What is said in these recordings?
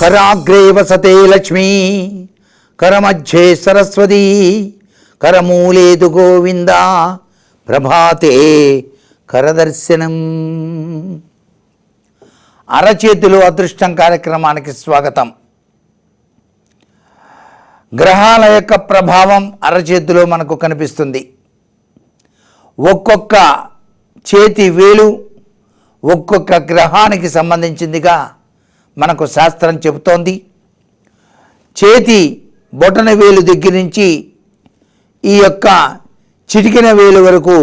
కరాగ్రే వసతే లక్ష్మీ కరమధ్యే సరస్వతీ కరమూలేదు గోవింద ప్రభాతే కరదర్శనం. అరచేతులు అదృష్టం కార్యక్రమానికి స్వాగతం. గ్రహాల యొక్క ప్రభావం అరచేతిలో మనకు కనిపిస్తుంది. ఒక్కొక్క చేతి వేలు ఒక్కొక్క గ్రహానికి సంబంధించిందిగా మనకు శాస్త్రం చెబుతోంది. చేతి బొటన వేలు దగ్గర నుంచి ఈ యొక్క చిటికిన వేలు వరకు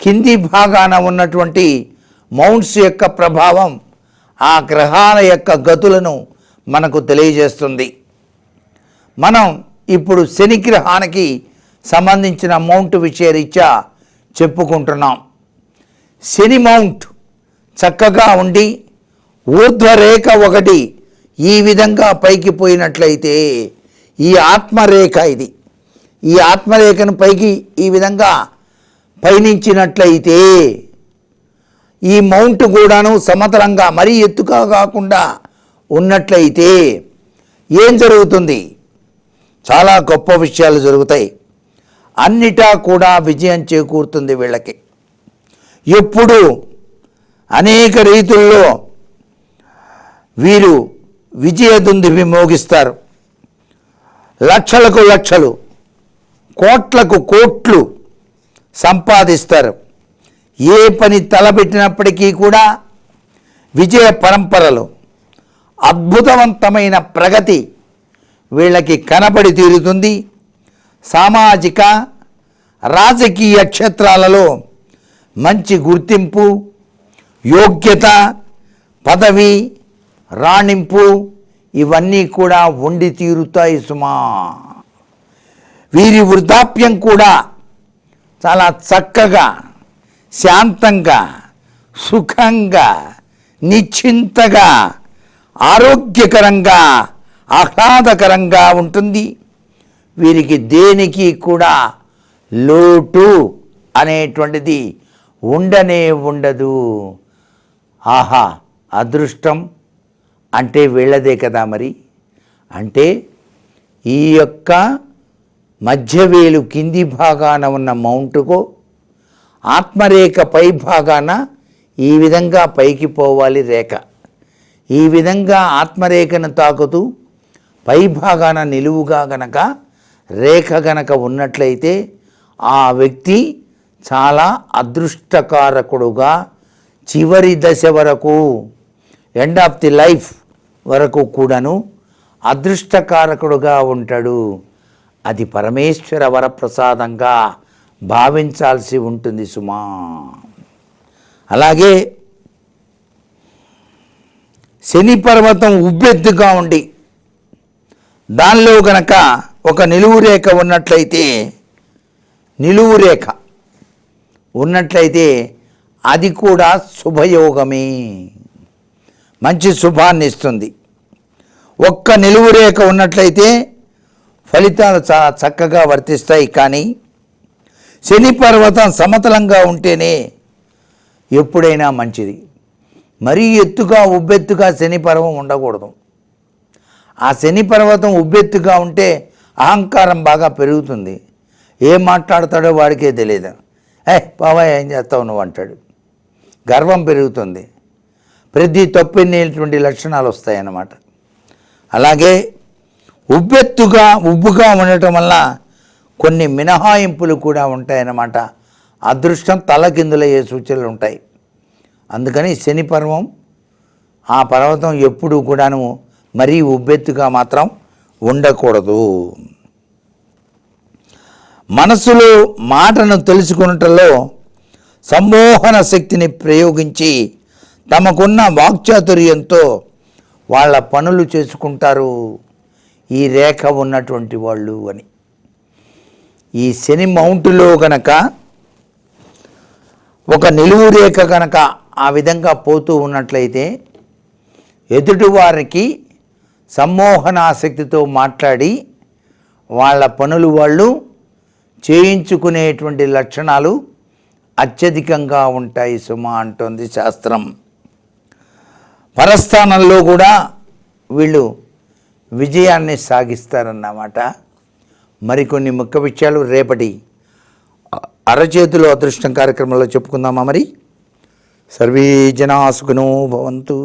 కింది భాగాన ఉన్నటువంటి మౌంట్స్ యొక్క ప్రభావం ఆ గ్రహాల యొక్క గతులను మనకు తెలియజేస్తుంది. మనం ఇప్పుడు శని గ్రహానికి సంబంధించిన మౌంట్ విషయరీత్యా చెప్పుకుంటున్నాం. శని మౌంట్ చక్కగా ఉండి ఊర్ధ్వరేఖ ఒకటి ఈ విధంగా పైకి పోయినట్లయితే ఈ ఆత్మరేఖ ఇది. ఈ ఆత్మరేఖను పైకి ఈ విధంగా పయనించినట్లయితే ఈ మౌంట్ కూడాను సమతలంగా మరీ ఎత్తుగా కాకుండా ఉన్నట్లయితే ఏం జరుగుతుంది? చాలా గొప్ప విషయాలు జరుగుతాయి. అన్నిటా కూడా విజయం చేకూరుతుంది వీళ్ళకి. ఎప్పుడు అనేక రీతుల్లో వీరు విజయదుంది మోగిస్తారు లక్షలకు లక్షలు కోట్లకు కోట్లు సంపాదిస్తారు. ఏ పని తలపెట్టినప్పటికీ కూడా విజయ పరంపరలు అద్భుతవంతమైన ప్రగతి వీళ్ళకి కనబడి తీరుతుంది. సామాజిక రాజకీయ క్షేత్రాలలో మంచి గుర్తింపు యోగ్యత పదవి రాణింపు. ఇవన్నీ కూడా వండి తీరుతాయి సుమా. వీరి వృద్ధాప్యం కూడా చాలా చక్కగా శాంతంగా సుఖంగా నిశ్చింతగా ఆరోగ్యకరంగా ఆహ్లాదకరంగా ఉంటుంది. వీరికి దేనికి కూడా లోటు అనేటువంటిది ఉండనే ఉండదు. ఆహా అదృష్టం. అంటే వీళ్ళదే కదా మరి? అంటే ఈ యొక్క మధ్యవేలు కింది భాగాన ఉన్న మౌంట్కో ఆత్మరేఖ పై భాగాన ఈ విధంగా పైకి పోవాలి రేఖ. ఈ విధంగా ఆత్మరేఖను తాకుతూ పై భాగాన నిలువుగా గనక రేఖ గనక ఉన్నట్లయితే ఆ వ్యక్తి చాలా అదృష్టకారకుడుగా చివరి దశ వరకు ఎండ్ ఆఫ్ ది లైఫ్ వరకు కూడాను అదృష్టకారకుడుగా ఉంటాడు. అది పరమేశ్వర వరప్రసాదంగా భావించాల్సి ఉంటుంది సుమా. అలాగే శని పర్వతం ఉబ్బెత్తుగా ఉండి దానిలో గనక ఒక నిలువు రేఖ ఉన్నట్లయితే నిలువు రేఖ ఉన్నట్లయితే అది కూడా శుభయోగమే. మంచి శుభాన్ని ఇస్తుంది ఒక్క నిలువు రేఖ ఉన్నట్లయితే ఫలితాలు చాలా చక్కగా వర్తిస్తాయి. కానీ శని పర్వతం సమతలంగా ఉంటేనే ఎప్పుడైనా మంచిది. మరీ ఎత్తుగా ఉబ్బెత్తుగా శని పర్వం ఉండకూడదు. ఆ శని పర్వతం ఉబ్బెత్తుగా ఉంటే అహంకారం బాగా పెరుగుతుంది. ఏం మాట్లాడతాడో వాడికే తెలియదు. ఏ బాబాయ్ ఏం చేస్తావు నువ్వు అంటాడు. గర్వం పెరుగుతుంది. ప్రతి తప్పినటువంటి లక్షణాలు వస్తాయన్నమాట. అలాగే ఉబ్బెత్తుగా ఉబ్బుగా ఉండటం వల్ల కొన్ని మినహాయింపులు కూడా ఉంటాయన్నమాట. అదృష్టం తలకిందులయ్యే సూచనలు ఉంటాయి. అందుకని శని పర్వం ఆ పర్వతం ఎప్పుడూ కూడాను మరీ ఉబ్బెత్తుగా మాత్రం ఉండకూడదు. మనసులో మాటను తెలుసుకున్నటలో సమ్మోహన శక్తిని ప్రయోగించి తమకున్న వాక్చాతుర్యంతో వాళ్ళ పనులు చేసుకుంటారు. ఈ రేఖ ఉన్నటువంటి వాళ్ళు అని. ఈ శని మౌంట్లో గనక ఒక నిలువు రేఖ కనుక ఆ విధంగా పోతూ ఉన్నట్లయితే ఎదుటివారికి సమ్మోహనాసక్తితో మాట్లాడి వాళ్ళ పనులు వాళ్ళు చేయించుకునేటువంటి లక్షణాలు అత్యధికంగా ఉంటాయి సుమ అంటోంది శాస్త్రం. పరస్థానంలో కూడా వీళ్ళు విజయాన్ని సాగిస్తారన్నమాట. మరికొన్ని ముఖ్య విషయాలు రేపటి అరచేతులు అదృష్టం కార్యక్రమంలో చెప్పుకుందామా మరి? సర్వే జనా భవంతు.